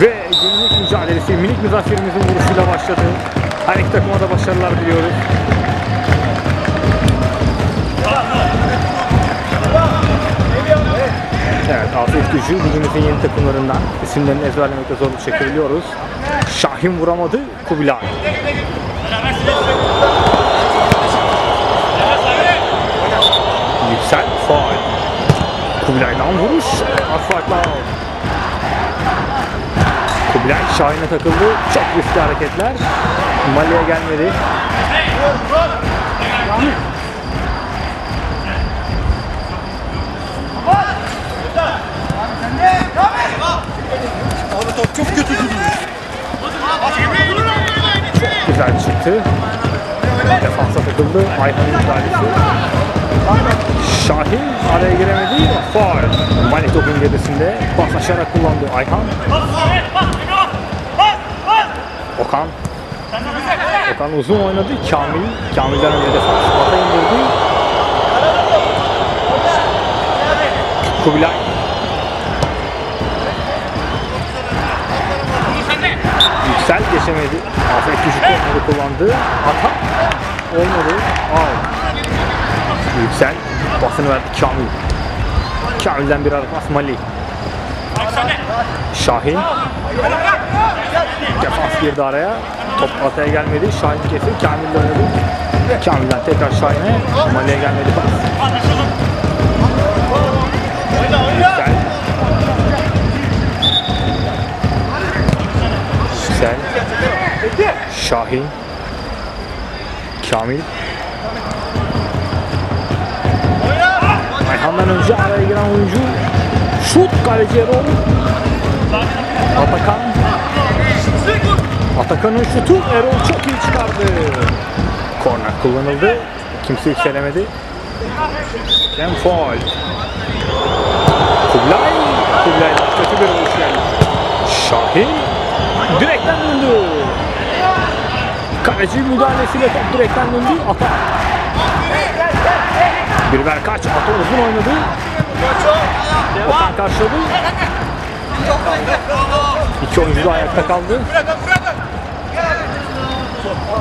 Ve günlük mücadelesi minik müzaffirimizin vuruşuyla başladı. Her iki takıma da başarılar diliyoruz. Evet, Afiyet Gücü bugünümüzün yeni takımlarından isimlerini ezberlemekte zorluk çekebiliyoruz. Şahin vuramadı, Kubilay. Yüksel, faal. Kubilay'dan vuruş, asfaltla Kubilay Şahin'e takıldı. Çok riskli hareketler. Mali'ye gelmedi. Abi top çok kötü gidiyor. Güzel çıktı. Defansa takıldı. Ayhan'ın müdahalesi. Şahin araya giremedi. Faul. Mali topun gerisinde. Paslaşarak kullandı Ayhan. Okan. Okan uzun oynadı. Kamil. Kamil'den önce defans. Ata indirdi. Kubilay. Yüksel geçemedi. Afet düşük onları kullandı. Ata olmadı. Out. Yüksel pasını verdi Kamil. Kamil'den bir ara pas Mali. Şahin. Defans girdi araya. Top Ata'ya gelmedi. Şahin kesti. Kamil'le oynadı. Kamil'den tekrar Şahin'e. Mali'ye gelmedi. Yüksel. Yüksel. Şahin. Kamil. Ayhan'dan önce araya giren oyuncu şut kaleci Erol. Atakan. Atakan'ın şutu Erol çok iyi çıkardı. Korner kullanıldı. Kimse yükselemedi. Hem faul. Kublay. Kublay'dan kötü bir vuruş geldi. Şahin. Direkten döndü. Kaleci müdahalesiyle top direkten döndü. Ata. Bir kaç. Ata uzun oynadı. Okan karşıladı. İki oyuncu da ayakta kaldı.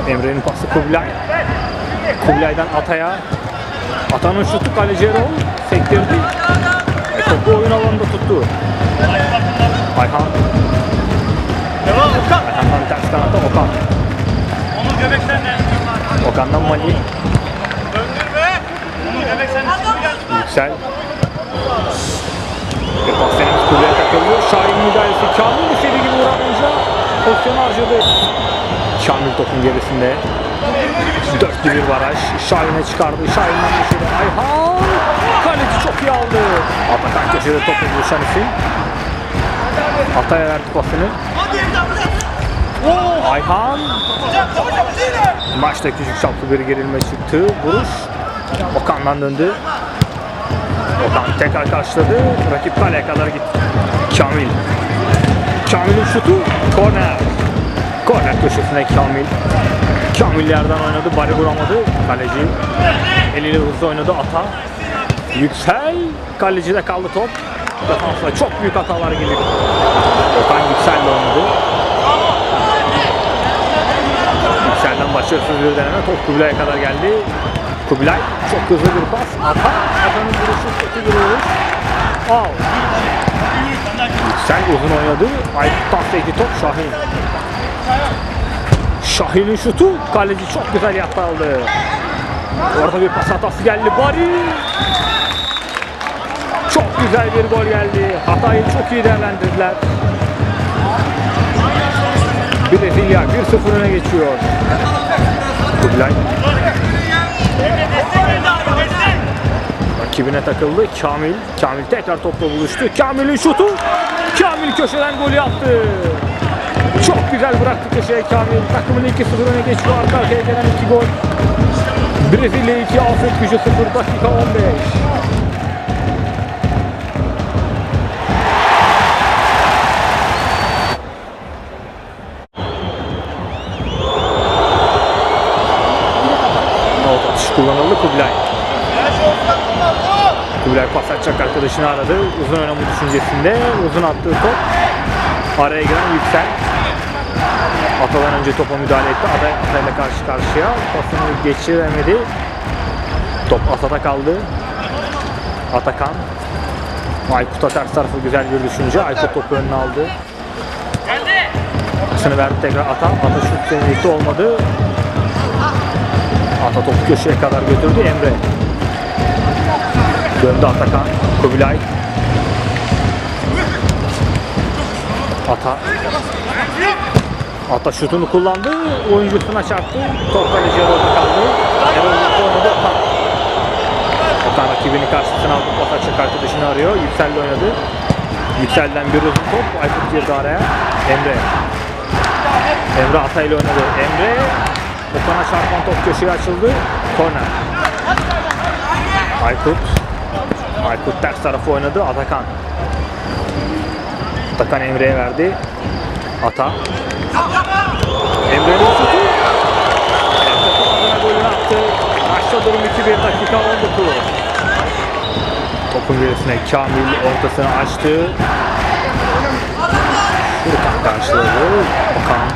Emre'nin pası Kubilay. Kubilay'dan Atay'a. Ata'nın şutu kaleci Erol sektirdi. E, topu oyun alanında tuttu. Ayhan. Ayhan'dan ters kanata Okan. Onun göbeklerine. Okan'dan Mali. Döndürme. Onun göbeklerine. Yüksel. Ve paslarımız kuleye takıldı. Şahin müdahalesi. Kamil istediği gibi uğramayınca pozisyon harcadı. Kamil topun gerisinde. Dörtlü bir baraj. Şahin'e çıkardı. Şahin'den düşürdü. Ayhan. Kaleci çok iyi aldı. Atakan köşede topla buluşan isim. Atay'a verdi pasını. Ayhan. Maçta küçük çaplı bir gerilme çıktı. Vuruş. Okan'dan döndü. Okan tekrar karşıladı. Rakip kaleye kadar gitti. Kamil. Kamil'in şutu. Korner. Korner köşesine Kamil. Kamil yerden oynadı. Bari vuramadı. Kaleci eliyle hızlı oynadı. Ata. Yüksel. Kalecide kaldı top. Defansla çok büyük hatalar geliyor. Okan Yüksel'le oynadı. Yüksel'den başarısız bir deneme. Top Kubilay'a kadar geldi. Kubilay çok hızlı bir pas. Ata. Ata'nın vuruşu kötü bir. Al. Yüksel uzun oynadı. Aykut'tan sekti top Şahin. Şahin'in şutu. Kaleci çok güzel yaptı aldı. Orada bir pas hatası geldi. Bari. Çok güzel bir gol geldi. Hatayı çok iyi değerlendirdiler. Brezilya 1-0 öne geçiyor. Kubilay rakibine takıldı. Kamil. Kamil tekrar topla buluştu. Kamil'in şutu. Kamil köşeden golü yaptı. Çok güzel bıraktı köşeye Kamil. Takımın 2-0 öne geçiyor. Arka arkaya gelen 2 gol. Brezilya 2, Afet gücü 0 dakika 15. Not atışı kullanıldı Kubilay. Kubilay pas arkadaşını aradı. Uzun oynama düşüncesinde. Uzun attığı top. Araya giren Yüksel. Atadan önce topa müdahale etti. Ata, Atay'la karşı karşıya. Pasını geçiremedi. Top Ata'da kaldı. Atakan. Aykut'a ters tarafı güzel bir düşünce. Aykut topu önüne aldı. Pasını verdi tekrar Ata. Ata şut deneyekte olmadı. Ata topu köşeye kadar götürdü Emre. Döndü Atakan. Kubilay. Ata. Ata şutunu kullandı. Oyuncusuna çarptı. Top kaleci Erol'da kaldı. Erol'da oynadı Okan. Okan rakibini karşısına aldı. Pas açık arkadaşını arıyor. Yüksel'le oynadı. Yüksel'den bir uzun top. Aykut girdi araya. Emre. Emre Ata ile oynadı. Emre. Okan'a çarpan top köşeye açıldı. Korner. Aykut. Aykut ters tarafı oynadı. Atakan. Atakan Emre'ye verdi. Ata. Emre'nin şutu. Takım adına golünü attı. Maçta durum 2-1 dakika 19. Topun gerisine Kamil ortasını açtı. Furkan karşıladı. Okan.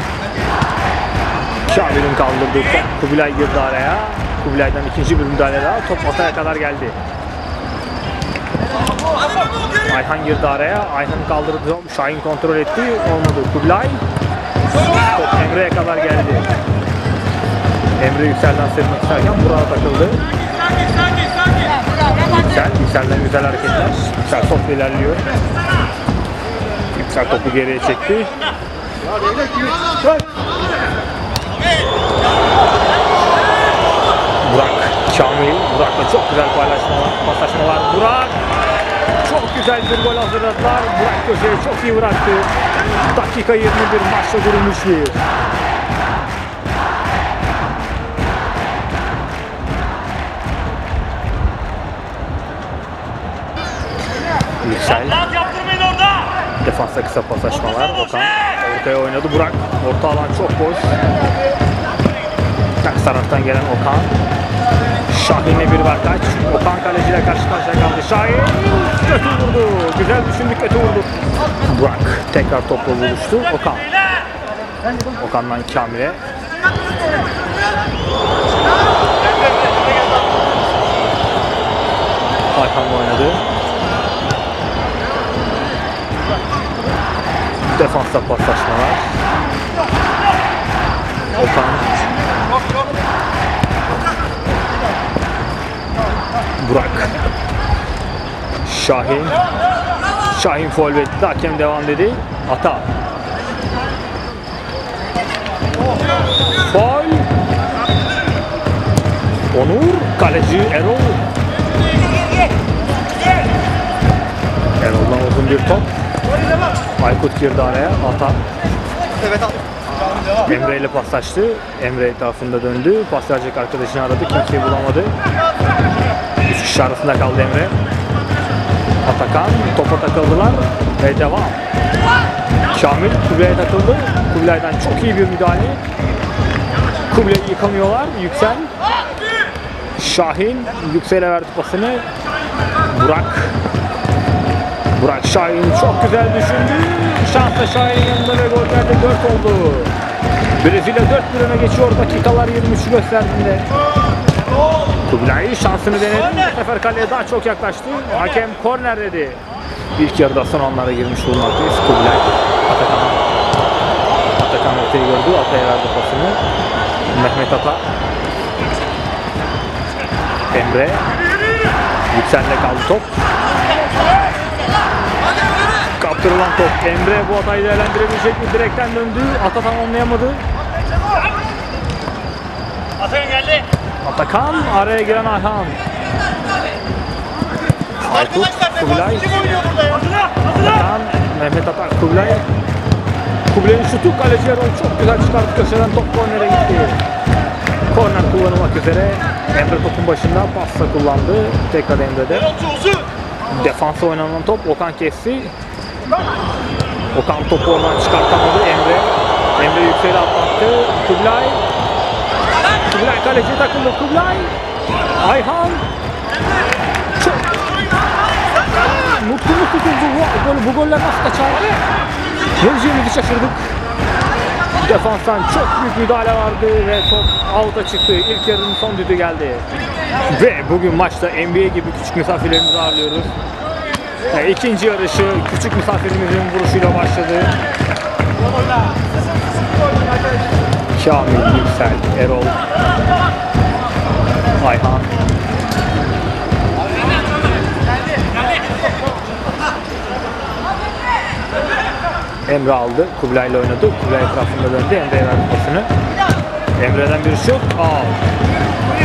Kamil'in kaldırdığı top. Kubilay girdi araya. Kubilay'dan ikinci bir müdahale daha. Top Atay'a kadar geldi. Ayhan girdi araya. Ayhan kaldırdı. top. Şahin kontrol etti. Olmadı. Kubilay. Top Emre'ye kadar geldi. Emre Yüksel'den sırmak isterken burada takıldı. Yüksel, Yüksel'den güzel hareketler. Yüksel topla ilerliyor. Yüksel topu geriye çekti. Burak, Kamil, Burak'la çok güzel paylaşmalar, paslaşmalar. Burak çok güzel bir gol hazırladılar. Burak köşeye çok iyi bıraktı. Dakika 21 maçta durum 3-1. Yüksel. Defansa kısa paslaşmalar. Okan ortaya oynadı. Burak. Orta alan çok boş. Ters taraftan gelen Okan. Şahin'le bir var kaç. Okan kaleciyle karşı karşıya kaldı. Şahin kötü vurdu. Güzel düşündü kötü vurdu. Burak tekrar topla buluştu. Okan. Okan'dan Kamil'e. Ayhan'la oynadı. Defansta paslaşmalar. Okan. Burak. Şahin. Şahin foul etti. Hakem devam dedi. Ata. Foul. Onur. Kaleci Erol. Erol'dan uzun bir top. Aykut girdi araya. Ata. Evet abi. Emre ile paslaştı. Emre etrafında döndü. Pas arkadaşını aradı. Kimseyi bulamadı. Kişi arasında kaldı Emre. Atakan topa takıldılar ve devam. Şamil Kubilay'a takıldı. Kubilay'dan çok iyi bir müdahale. Kubilay'ı yıkamıyorlar. Yüksel. Şahin Yüksel'e verdi pasını. Burak. Burak Şahin çok güzel düşündü. Şansla Şahin'in yanında ve gol geldi 4 oldu. Brezilya 4-1 öne geçiyor dakikalar 23'ü gösterdiğinde. Kubilay şansını denedi. Bu sefer kaleye daha çok yaklaştı. Hakem korner dedi. İlk yarıda son anlara girmiş bulunmaktayız. Kubilay Atakan. Atakan ortayı gördü. Atay'a verdi pasını. Mehmet Ata. Emre. Yüksel'de kaldı top. Kaptırılan top. Emre bu hatayı değerlendirebilecek mi? Direkten döndü. Ata tamamlayamadı. Atakan geldi. Atakan araya giren Ayhan. Aykut, Kubilay. Atakan, Mehmet Atak, Kubilay. Kubilay'ın şutu kaleci Erol çok güzel çıkarttı köşeden top kornere gitti. Korner kullanılmak üzere. Emre topun başında pasta kullandı. Tekrar Emre'de. Defansa oynanan top Okan kesti. Okan topu oradan çıkartamadı Emre. Emre yükseğe atlattı. Kubilay. Kubilay kaleci takıldı. Kubilay. Ayhan. Çok. Mutlu mutlu bu, bu, bu, goller nasıl kaçar? Geleceğimizi şaşırdık. Defanstan çok büyük müdahale vardı ve top out'a çıktı. İlk yarının son düdüğü geldi. Ve bugün maçta NBA gibi küçük misafirlerimizi ağırlıyoruz. E, ikinci yarışı küçük misafirimizin vuruşuyla başladı. Kamil, Yüksel, Erol, Ayhan. Emre aldı. Kubilay ile oynadı. Kubilay etrafında döndü. Emre'ye verdi pasını. Emre'den bir şut. Aa.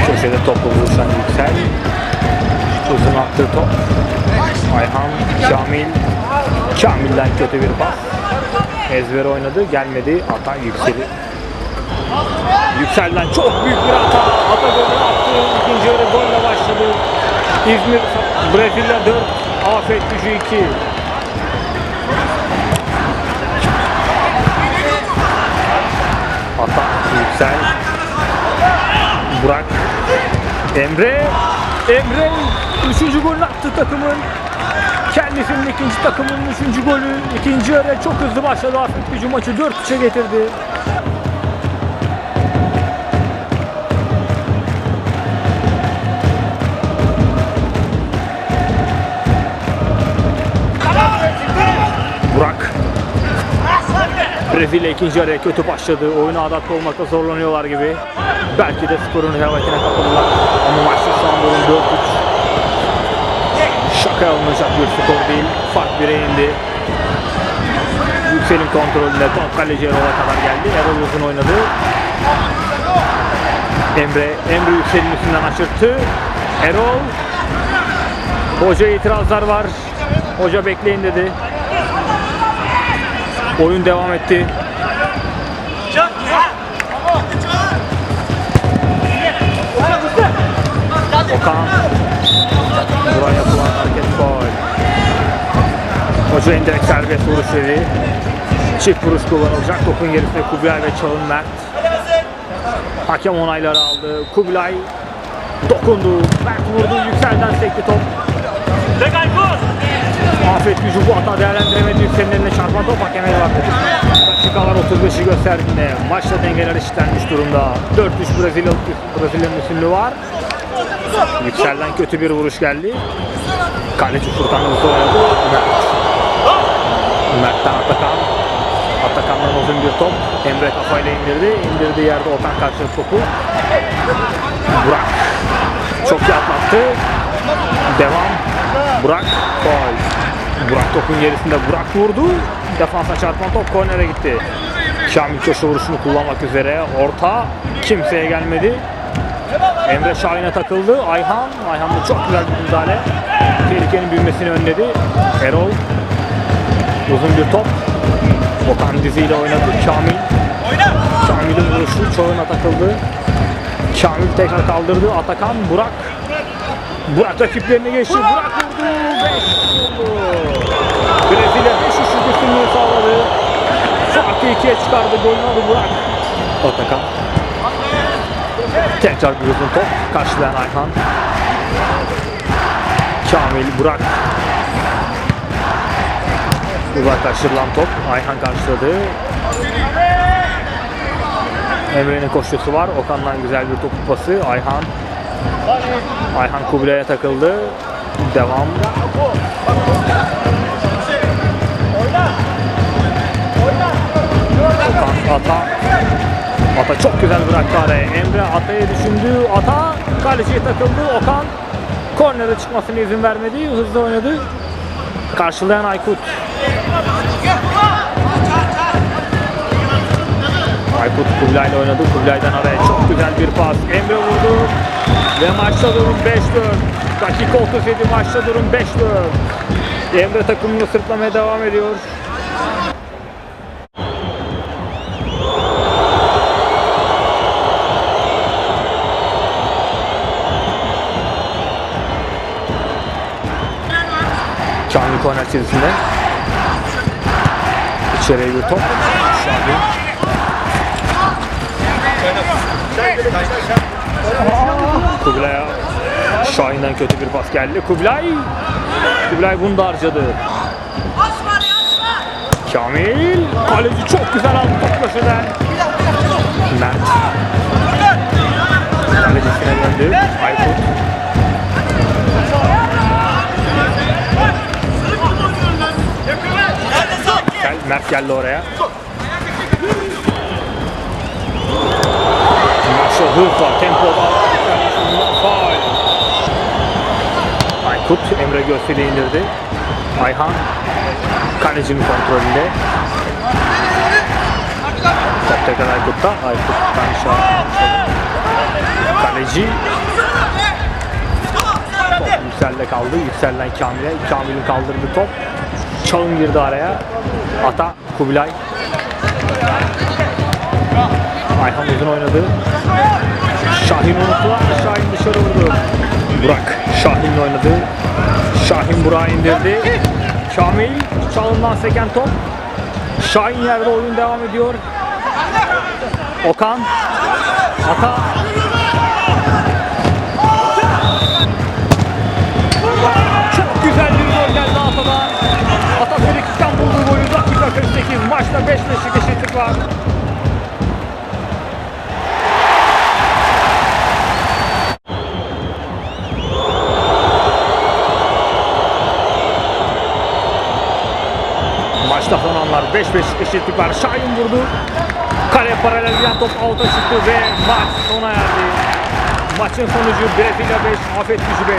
Köşede topla vuruşan Yüksel. Uzun attığı top. Ayhan, Kamil. Kamil'den kötü bir pas. Ezber oynadı. Gelmedi. Atan Yüksel'i. Yüksel'den çok büyük bir hata. Ata golü attı. İkinci yarı golle başladı. İzmir, Brezilya 4. Afet gücü 2. Ata, Yüksel, Burak, Emre, Emre üçüncü golünü attı takımın. Kendisinin ikinci takımının üçüncü golü. İkinci yarı çok hızlı başladı Afet Gücü maçı 4-3'e getirdi. Brezilya ikinci yarıya kötü başladı. Oyuna adapte olmakta zorlanıyorlar gibi. Belki de skorun rehavetine kapıldılar. Ama maçta şu an durum 4-3. Şaka alınacak bir skor değil. Fark 1'e indi. Yüksel'in kontrolünde top kaleci Erol'a kadar geldi. Erol uzun oynadı. Emre, Emre Yüksel'in üstünden aşırttı. Erol. Hoca itirazlar var. Hoca bekleyin dedi. Oyun devam etti. Okan. Buraya yapılan hareket gol. Hoca indirek serbest vuruş dedi. Çift vuruş kullanılacak. Topun gerisinde Kubilay ve Çağın Mert. Hakem onayları aldı. Kubilay dokundu. Mert vurdu. Yükselden sekti top. Tek Aykut. Afet gücü bu hata değerlendiremedi. Yüksel'in eline çarpan top hakeme devam. Dakikalar 35'i gösterdiğinde maçta dengeler eşitlenmiş durumda. 4-3 Brezilya, Brezilya'nın üstünlüğü var. Yüksel'den kötü bir vuruş geldi. Kaleci Furkan hızlı oynadı. Mert. Mert'ten Atakan. Atakan'dan uzun bir top. Emre kafayla indirdi. İndirdiği yerde Okan karşıladı topu. Burak. Çok iyi atlattı. Devam. Burak. Gol. Burak topun gerisinde Burak vurdu. Defansa çarpan top kornere gitti. Kamil köşe vuruşunu kullanmak üzere. Orta kimseye gelmedi. Emre Şahin'e takıldı. Ayhan. Ayhan da çok güzel bir müdahale. Tehlikenin büyümesini önledi. Erol. Uzun bir top. Okan diziyle oynadı. Kamil. Kamil'in vuruşu çoğuna takıldı. Kamil tekrar kaldırdı. Atakan, Burak. Burak rakiplerini geçti. Burak vurdu. 5 vurdu. Brezilya 5 üçlük üstünlüğü sağladı. Farkı ikiye çıkardı. Golünü aldı Burak. Atakan. Tekrar bir uzun top. Karşılayan Ayhan. Kamil, Burak. Uzaklaştırılan top. Ayhan karşıladı. Emre'nin koşusu var. Okan'dan güzel bir topu pası. Ayhan. Ayhan Kubilay'a takıldı. Devam. Ata. Ata çok güzel bıraktı araya. Emre Ata'yı düşündü. Ata kaleciye takıldı. Okan kornere çıkmasına izin vermedi. Hızlı oynadı. Karşılayan Aykut. Aykut Kubilay'la oynadı. Kubilay'dan araya çok güzel bir pas. Emre vurdu. Ve maçta durum 5-4. Dakika 37 maçta durum 5-4. Emre takımını sırtlamaya devam ediyor. Korner çizgisinde. İçeriye bir top. Şahin. Şahin'den kötü bir pas geldi. Kubilay Kubilay bunu da harcadı. Kamil. Kaleci çok güzel aldı top. Mert. Mert geldi oraya. Hız var, tempo. Faul. Aykut Emre Göster'i indirdi. Ayhan kalecinin kontrolünde. Top tekrar Aykut'ta. Aykut'tan işaret. Kaleci Top Yüksel'de kaldı. Yüksel'den Kamil'e. Kamil'in kaldırdığı top. Çalım girdi araya. Ata Kubilay. Ayhan uzun oynadı. Şahin unuttular. Şahin dışarı vurdu. Burak Şahin'le oynadı. Şahin Burak'ı indirdi. Kamil çalımdan seken top. Şahin yerde oyun devam ediyor. Okan. Ata. Maçta 5 5'lik eşitlik var. Maçta son anlar 5-5 eşitlik var. Şahin vurdu. Kale paralel giden top alta çıktı ve maç sona erdi. Maçın sonucu Brezilya 5, Afet Gücü 5.